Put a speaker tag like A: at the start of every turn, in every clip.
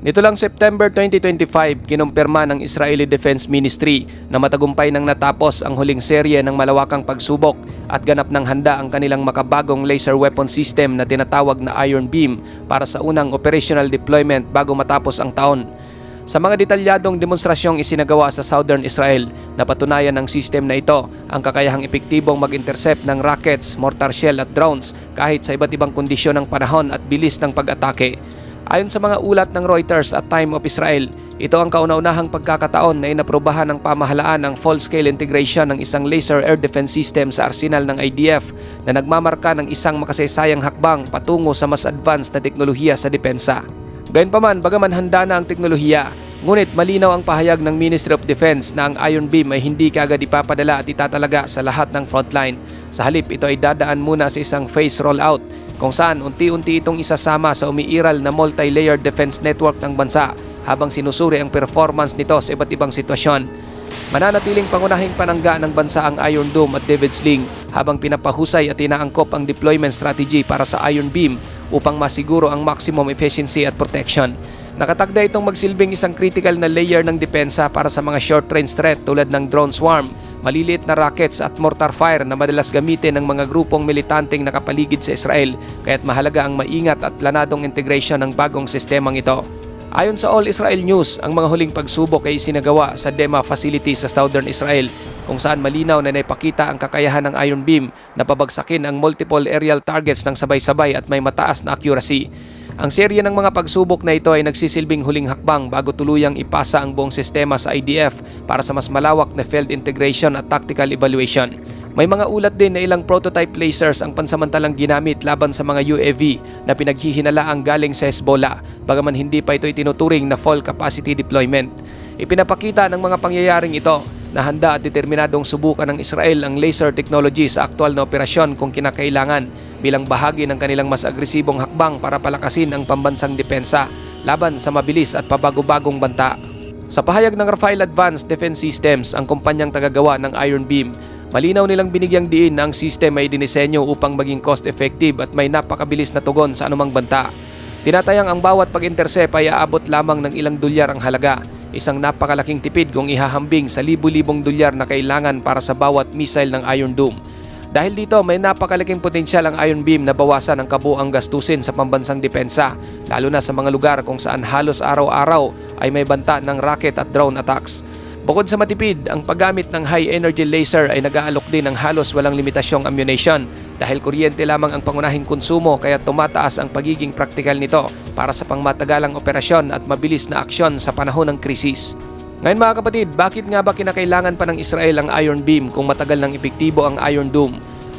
A: Nito lang September 2025, kinumpirma ng Israeli Defense Ministry na matagumpay nang natapos ang huling serye ng malawakang pagsubok at ganap ng handa ang kanilang makabagong laser weapon system na tinatawag na Iron Beam para sa unang operational deployment bago matapos ang taon. Sa mga detalyadong demonstrasyong isinagawa sa Southern Israel, napatunayan ng system na ito ang kakayahang epektibong mag-intercept ng rockets, mortar shell at drones kahit sa iba't ibang kondisyon ng panahon at bilis ng pag-atake. Ayon sa mga ulat ng Reuters at Time of Israel, ito ang kauna-unahang pagkakataon na inaprobahan ng pamahalaan ang full-scale integration ng isang laser air defense system sa arsenal ng IDF na nagmamarka ng isang makasaysayang hakbang patungo sa mas advanced na teknolohiya sa depensa. Gayunpaman, bagaman handa na ang teknolohiya, ngunit malinaw ang pahayag ng Ministry of Defense na ang Iron Beam ay hindi kaagad ipapadala at itatalaga sa lahat ng frontline. Sa halip, ito ay dadaan muna sa isang phase rollout kung saan unti-unti itong isasama sa umiiral na multi-layered defense network ng bansa habang sinusuri ang performance nito sa iba't ibang sitwasyon. Mananatiling pangunahing panangga ng bansa ang Iron Dome at David Sling habang pinapahusay at inaangkop ang deployment strategy para sa Iron Beam upang masiguro ang maximum efficiency at protection. Nakatagda itong magsilbing isang critical na layer ng depensa para sa mga short-range threat tulad ng drone swarm, maliliit na rockets at mortar fire na madalas gamitin ng mga grupong militanteng nakapaligid sa Israel kaya't mahalaga ang maingat at planadong integration ng bagong sistemang ito. Ayon sa All Israel News, ang mga huling pagsubok ay isinagawa sa Dema facility sa Southern Israel kung saan malinaw na naipakita ang kakayahan ng Iron Beam na pabagsakin ang multiple aerial targets ng sabay-sabay at may mataas na accuracy. Ang serye ng mga pagsubok na ito ay nagsisilbing huling hakbang bago tuluyang ipasa ang buong sistema sa IDF para sa mas malawak na field integration at tactical evaluation. May mga ulat din na ilang prototype lasers ang pansamantalang ginamit laban sa mga UAV na pinaghihinalaang galing sa Hezbollah, bagaman hindi pa ito itinuturing na full capacity deployment. Ipinapakita ng mga pangyayaring ito na handa at determinadong subukan ng Israel ang laser technology sa aktual na operasyon kung kinakailangan bilang bahagi ng kanilang mas agresibong hakbang para palakasin ang pambansang depensa laban sa mabilis at pabago-bagong banta. Sa pahayag ng Rafael Advanced Defense Systems, ang kumpanyang tagagawa ng Iron Beam, malinaw nilang binigyang diin na ang system ay dinisenyo upang maging cost-effective at may napakabilis na tugon sa anumang banta. Tinatayang ang bawat pag-intercept ay aabot lamang ng ilang dolyar ang halaga, isang napakalaking tipid kung ihahambing sa libu-libong dolyar na kailangan para sa bawat missile ng Iron Dome. Dahil dito, may napakalaking potensyal ang Iron Beam na bawasan ang kabuang gastusin sa pambansang depensa, lalo na sa mga lugar kung saan halos araw-araw ay may banta ng rocket at drone attacks. Bukod sa matipid, ang paggamit ng high energy laser ay nag-aalok din ng halos walang limitasyong ammunition dahil kuryente lamang ang pangunahing konsumo kaya tumataas ang pagiging praktikal nito para sa pangmatagalang operasyon at mabilis na aksyon sa panahon ng krisis. Ngayon mga kapatid, bakit nga ba kinakailangan pa ng Israel ang Iron Beam kung matagal nang epektibo ang Iron Dome?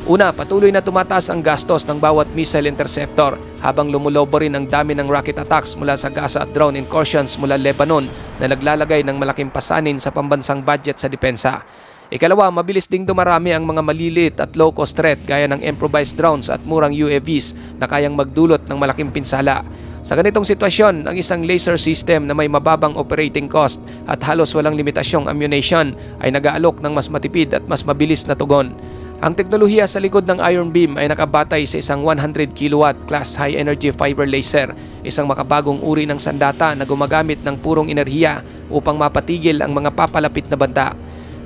A: Una, patuloy na tumataas ang gastos ng bawat missile interceptor habang lumulobo rin ang dami ng rocket attacks mula sa Gaza at drone incursions mula Lebanon na naglalagay ng malaking pasanin sa pambansang budget sa depensa. Ikalawa, mabilis ding dumarami ang mga maliliit at low-cost threat gaya ng improvised drones at murang UAVs na kayang magdulot ng malaking pinsala. Sa ganitong sitwasyon, ang isang laser system na may mababang operating cost at halos walang limitasyong ammunition ay nag-aalok ng mas matipid at mas mabilis na tugon. Ang teknolohiya sa likod ng Iron Beam ay nakabatay sa isang 100 kilowatt class high energy fiber laser, isang makabagong uri ng sandata na gumagamit ng purong enerhiya upang mapatigil ang mga papalapit na banta.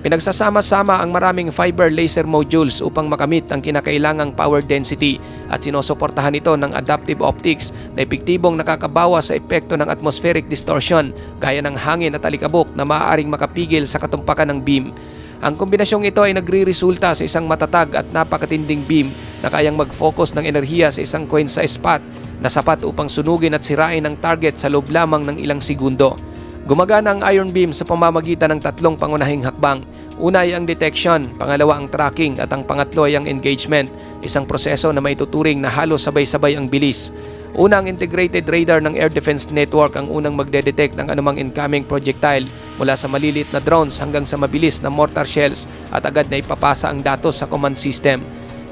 A: Pinagsasama-sama ang maraming fiber laser modules upang makamit ang kinakailangang power density at sinusuportahan ito ng adaptive optics na epektibong nakakabawa sa epekto ng atmospheric distortion gaya ng hangin at alikabok na maaaring makapigil sa katumpakan ng beam. Ang kombinasyong ito ay nagre-resulta sa isang matatag at napakatinding beam na kayang mag-focus ng enerhiya sa isang coin-size spot na sapat upang sunugin at sirain ang target sa loob lamang ng ilang segundo. Gumagana ang Iron Beam sa pamamagitan ng tatlong pangunahing hakbang. Una ay ang detection, pangalawa ang tracking at ang pangatlo ay ang engagement, isang proseso na maituturing na halos sabay-sabay ang bilis. Una ang integrated radar ng Air Defense Network ang unang magdedetect ng anumang incoming projectile mula sa maliliit na drones hanggang sa mabilis na mortar shells at agad na ipapasa ang datos sa command system.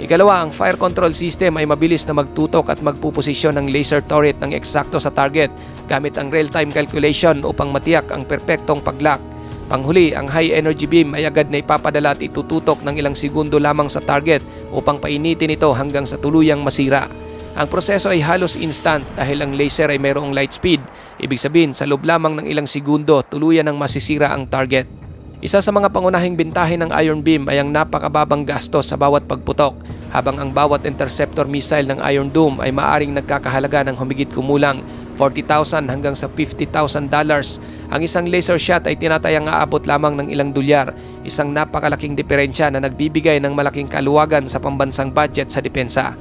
A: Ikalawa, ang fire control system ay mabilis na magtutok at magpuposisyon ng laser turret ng eksakto sa target gamit ang real-time calculation upang matiyak ang perpektong paglock. Panghuli, ang high energy beam ay agad na ipapadala at itututok ng ilang segundo lamang sa target upang painitin ito hanggang sa tuluyang masira. Ang proseso ay halos instant dahil ang laser ay mayroong light speed. Ibig sabihin, sa loob lamang ng ilang segundo, tuluyan ang masisira ang target. Isa sa mga pangunahing bintahe ng Iron Beam ay ang napakababang gastos sa bawat pagputok, habang ang bawat interceptor missile ng Iron Dome ay maaring nagkakahalaga ng humigit kumulang 40,000 hanggang sa 50,000 dollars. Ang isang laser shot ay tinatayang aabot lamang ng ilang dolyar, isang napakalaking diferensya na nagbibigay ng malaking kaluwagan sa pambansang budget sa depensa.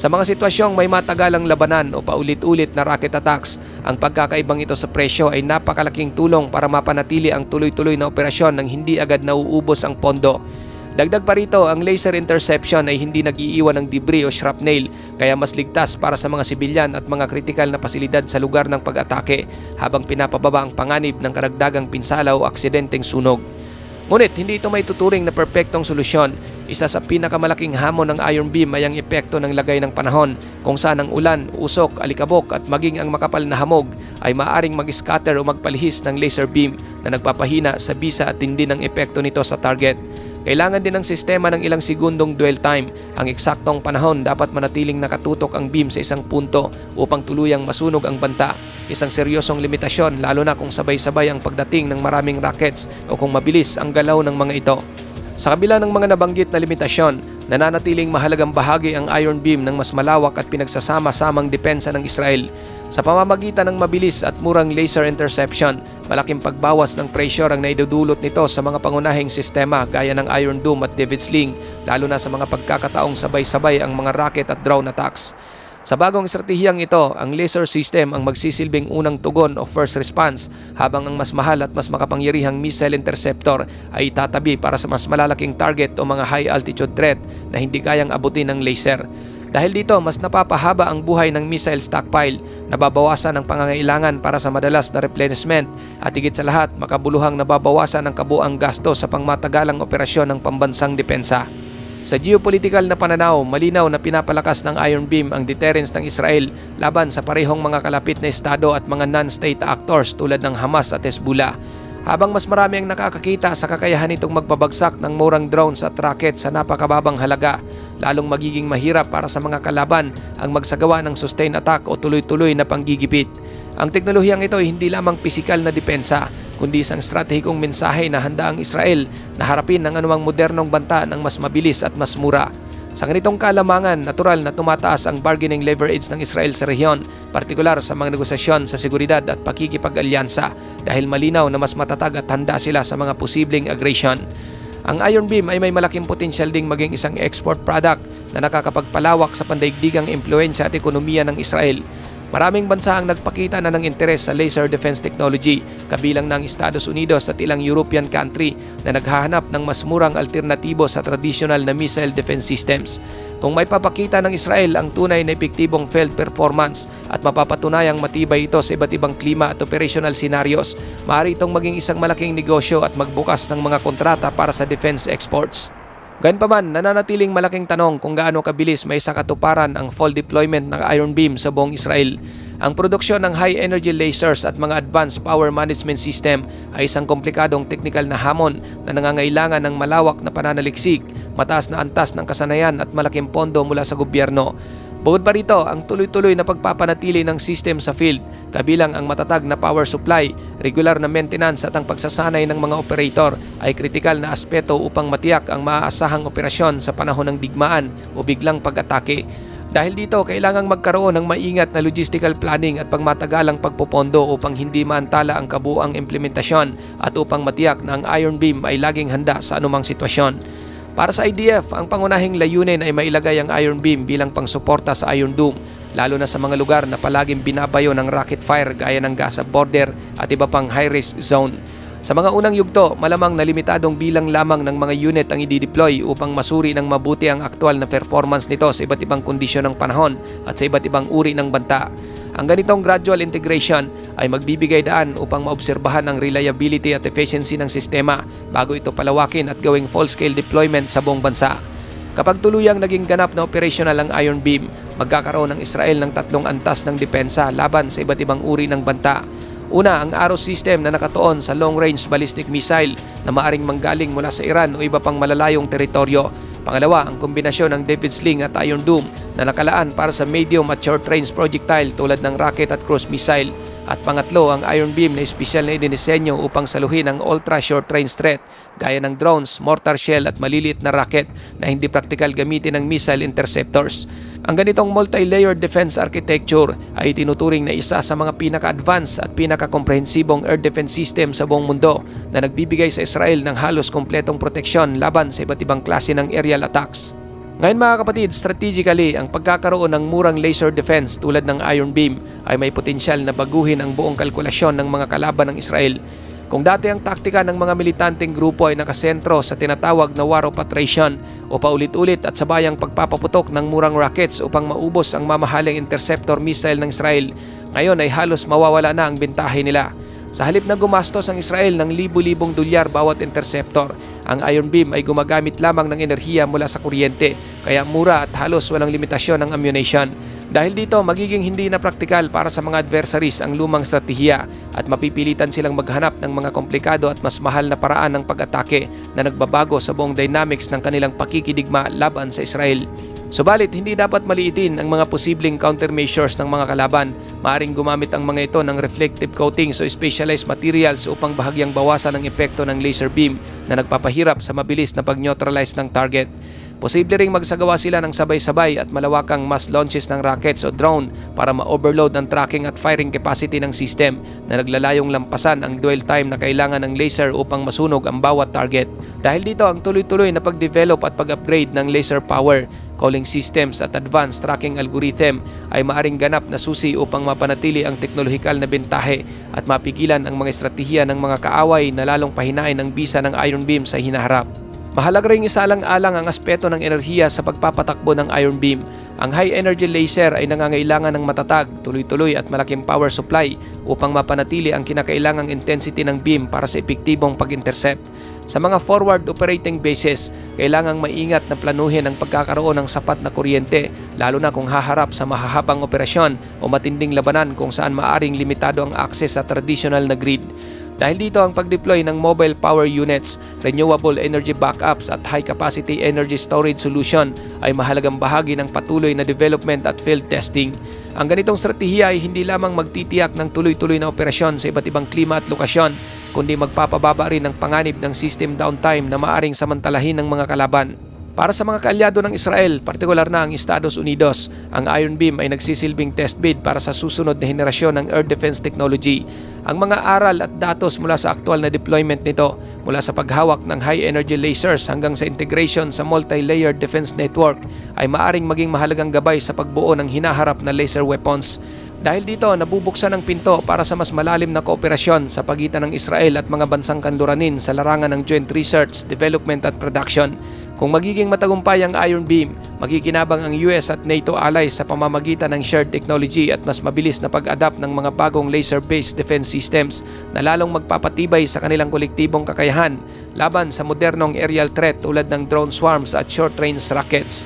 A: Sa mga sitwasyong may matagalang labanan o paulit-ulit na rocket attacks, ang pagkakaibang ito sa presyo ay napakalaking tulong para mapanatili ang tuloy-tuloy na operasyon nang hindi agad nauubos ang pondo. Dagdag pa rito, ang laser interception ay hindi nag-iiwan ng debris o shrapnel kaya mas ligtas para sa mga sibilyan at mga kritikal na pasilidad sa lugar ng pag-atake habang pinapababa ang panganib ng karagdagang pinsala o aksidenteng sunog. Ngunit hindi ito may tuturing na perpektong solusyon. Isa sa pinakamalaking hamon ng Iron Beam ay ang epekto ng lagay ng panahon kung saan ang ulan, usok, alikabok at maging ang makapal na hamog ay maaring mag-scatter o magpalihis ng laser beam na nagpapahina sa bisa at tindi ng epekto nito sa target. Kailangan din ng sistema ng ilang segundong dwell time. Ang eksaktong panahon dapat manatiling nakatutok ang beam sa isang punto upang tuluyang masunog ang banta. Isang seryosong limitasyon lalo na kung sabay-sabay ang pagdating ng maraming rockets o kung mabilis ang galaw ng mga ito. Sa kabila ng mga nabanggit na limitasyon, nananatiling mahalagang bahagi ang Iron Beam ng mas malawak at pinagsasama-samang depensa ng Israel. Sa pamamagitan ng mabilis at murang laser interception, malaking pagbawas ng pressure ang naidudulot nito sa mga pangunahing sistema gaya ng Iron Dome at David Sling, lalo na sa mga pagkakataong sabay-sabay ang mga rocket at drone attacks. Sa bagong estratehiyang ito, ang laser system ang magsisilbing unang tugon o first response habang ang mas mahal at mas makapangyarihang missile interceptor ay itatabi para sa mas malalaking target o mga high altitude threat na hindi kayang abutin ng laser. Dahil dito, mas napapahaba ang buhay ng missile stockpile, nababawasan ang pangangailangan para sa madalas na replenishment at higit sa lahat, makabuluhang nababawasan ang kabuang gasto sa pangmatagalang operasyon ng pambansang depensa. Sa geopolitical na pananaw, malinaw na pinapalakas ng Iron Beam ang deterrence ng Israel laban sa parehong mga kalapit na estado at mga non-state actors tulad ng Hamas at Hezbollah. Habang mas marami ang nakakakita sa kakayahan nitong magbabagsak ng murang drones at rockets sa napakababang halaga, lalong magiging mahirap para sa mga kalaban ang magsagawa ng sustained attack o tuloy-tuloy na panggigipit. Ang teknolohiyang ito ay hindi lamang pisikal na depensa, kundi isang stratehikong mensahe na handa ang Israel na harapin ang anumang modernong banta ng mas mabilis at mas mura. Sa ganitong kalamangan, natural na tumataas ang bargaining leverage ng Israel sa rehiyon, partikular sa mga negosasyon sa seguridad at pakikipag-alyansa dahil malinaw na mas matatag at handa sila sa mga posibleng aggression. Ang Iron Beam ay may malaking potensyal ding maging isang export product na nakakapagpalawak sa pandaigdigang impluensya at ekonomiya ng Israel Maraming bansa ang nagpakita na ng interes sa laser defense technology, kabilang ng Estados Unidos at ilang European country na naghahanap ng mas murang alternatibo sa traditional na missile defense systems. Kung may papakita ng Israel ang tunay na epektibong field performance at mapapatunayang matibay ito sa iba't ibang klima at operational scenarios, maaari itong maging isang malaking negosyo at magbukas ng mga kontrata para sa defense exports. Gayunpaman, nananatiling malaking tanong kung gaano kabilis may sakatuparan ang full deployment ng Iron Beam sa buong Israel. Ang produksyon ng high-energy lasers at mga advanced power management system ay isang komplikadong teknikal na hamon na nangangailangan ng malawak na pananaliksik, mataas na antas ng kasanayan at malaking pondo mula sa gobyerno. Bukod pa rito, ang tuloy-tuloy na pagpapanatili ng system sa field, kabilang ang matatag na power supply, regular na maintenance at ang pagsasanay ng mga operator ay kritikal na aspeto upang matiyak ang maaasahang operasyon sa panahon ng digmaan o biglang pag-atake. Dahil dito, kailangang magkaroon ng maingat na logistical planning at pangmatagalang pagpopondo upang hindi maantala ang kabuang implementasyon at upang matiyak na ang Iron Beam ay laging handa sa anumang sitwasyon. Para sa IDF, ang pangunahing layunin ay mailagay ang Iron Beam bilang pangsuporta sa Iron Dome, lalo na sa mga lugar na palaging binabayo ng rocket fire gaya ng Gaza border at iba pang high-risk zone. Sa mga unang yugto, malamang na limitadong bilang lamang ng mga unit ang i-deploy upang masuri ng mabuti ang aktual na performance nito sa iba't ibang kondisyon ng panahon at sa iba't ibang uri ng banta. Ang ganitong gradual integration ay magbibigay daan upang maobserbahan ang reliability at efficiency ng sistema bago ito palawakin at gawing full-scale deployment sa buong bansa. Kapag tuluyang naging ganap na operational ang Iron Beam, magkakaroon ng Israel ng tatlong antas ng depensa laban sa iba't ibang uri ng banta Una, ang Arrow system na nakatuon sa long-range ballistic missile na maaring manggaling mula sa Iran o iba pang malalayong teritoryo. Pangalawa, ang kombinasyon ng David Sling at Iron Dome na nakalaan para sa medium at short range projectile tulad ng rocket at cruise missile. At pangatlo, ang Iron Beam na espesyal na idinisenyo upang saluhin ang ultra short range threat gaya ng drones, mortar shell at maliliit na rocket na hindi praktikal gamitin ng missile interceptors. Ang ganitong multi-layered defense architecture ay tinuturing na isa sa mga pinaka-advanced at pinaka-komprehensibong air defense system sa buong mundo na nagbibigay sa Israel ng halos kompletong proteksyon laban sa iba't ibang klase ng aerial attacks. Ngayon mga kapatid, strategically, ang pagkakaroon ng murang laser defense tulad ng Iron Beam ay may potensyal na baguhin ang buong kalkulasyon ng mga kalaban ng Israel. Kung dati ang taktika ng mga militanteng grupo ay nakasentro sa tinatawag na war of attrition o paulit-ulit at sabayang pagpapaputok ng murang rockets upang maubos ang mamahaling interceptor missile ng Israel, ngayon ay halos mawawala na ang bentahe nila. Sa halip na gumastos ang Israel ng libu-libong dolyar bawat interceptor, ang Iron Beam ay gumagamit lamang ng enerhiya mula sa kuryente, kaya mura at halos walang limitasyon ng ammunition. Dahil dito, magiging hindi na praktikal para sa mga adversaries ang lumang strategiya at mapipilitan silang maghanap ng mga komplikado at mas mahal na paraan ng pag-atake na nagbabago sa buong dynamics ng kanilang pakikidigma laban sa Israel. Subalit, hindi dapat maliitin ang mga posibleng countermeasures ng mga kalaban. Maaring gumamit ang mga ito ng reflective coatings o specialized materials upang bahagyang bawasan ang epekto ng laser beam na nagpapahirap sa mabilis na pag-neutralize ng target. Posible ring magsagawa sila ng sabay-sabay at malawakang mass launches ng rockets o drone para ma-overload ang tracking at firing capacity ng system na naglalayong lampasan ang dwell time na kailangan ng laser upang masunog ang bawat target. Dahil dito ang tuloy-tuloy na pag-develop at pag-upgrade ng laser power, calling systems at advanced tracking algorithm ay maaring ganap na susi upang mapanatili ang teknolohikal na bentahe at mapigilan ang mga estratehiya ng mga kaaway na lalong pahinain ang bisa ng Iron Beam sa hinaharap. Mahalaga rin isalang-alang ang aspeto ng enerhiya sa pagpapatakbo ng Iron Beam. Ang high energy laser ay nangangailangan ng matatag, tuloy-tuloy at malaking power supply upang mapanatili ang kinakailangang intensity ng beam para sa epektibong pag-intercept. Sa mga forward operating bases, kailangang maingat na planuhin ang pagkakaroon ng sapat na kuryente, lalo na kung haharap sa mahahabang operasyon o matinding labanan kung saan maaring limitado ang access sa traditional na grid. Dahil dito ang pag-deploy ng mobile power units, renewable energy backups at high-capacity energy storage solution ay mahalagang bahagi ng patuloy na development at field testing. Ang ganitong strategiya ay hindi lamang magtitiyak ng tuloy-tuloy na operasyon sa iba't ibang klima at lokasyon, kundi magpapababa rin ng panganib ng system downtime na maaring samantalahin ng mga kalaban. Para sa mga kaalyado ng Israel, partikular na ang Estados Unidos, ang Iron Beam ay nagsisilbing test bed para sa susunod na henerasyon ng air defense technology. Ang mga aral at datos mula sa aktual na deployment nito, mula sa paghawak ng high energy lasers hanggang sa integration sa multi-layered defense network, ay maaring maging mahalagang gabay sa pagbuo ng hinaharap na laser weapons. Dahil dito, nabubuksan ang pinto para sa mas malalim na kooperasyon sa pagitan ng Israel at mga bansang kanluranin sa larangan ng joint research, development at production. Kung magiging matagumpay ang Iron Beam, magikinabang ang US at NATO allies sa pamamagitan ng shared technology at mas mabilis na pag-adapt ng mga bagong laser-based defense systems na lalong magpapatibay sa kanilang kolektibong kakayahan laban sa modernong aerial threat tulad ng drone swarms at short-range rockets.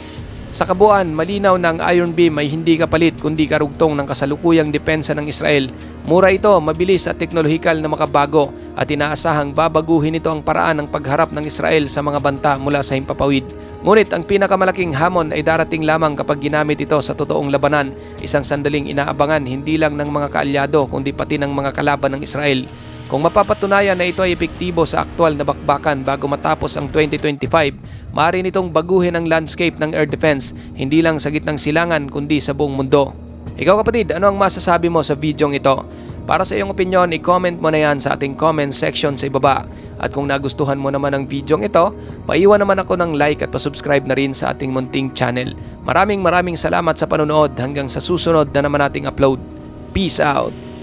A: Sa kabuuan, malinaw na ang Iron Beam ay hindi kapalit kundi karugtong ng kasalukuyang depensa ng Israel. Mura ito, mabilis at teknolohikal na makabago at inaasahang babaguhin ito ang paraan ng pagharap ng Israel sa mga banta mula sa himpapawid. Ngunit ang pinakamalaking hamon ay darating lamang kapag ginamit ito sa totoong labanan, isang sandaling inaabangan hindi lang ng mga kaalyado kundi pati ng mga kalaban ng Israel. Kung mapapatunayan na ito ay epektibo sa aktual na bakbakan bago matapos ang 2025, maaari nitong baguhin ang landscape ng air defense hindi lang sa gitnang silangan kundi sa buong mundo. Ikaw kapatid, ano ang masasabi mo sa videong ito? Para sa iyong opinion, i-comment mo na yan sa ating comment section sa ibaba. At kung nagustuhan mo naman ang videong ito, paiwan naman ako ng like at pasubscribe na rin sa ating munting channel. Maraming maraming salamat sa panonood hanggang sa susunod na naman nating upload. Peace out!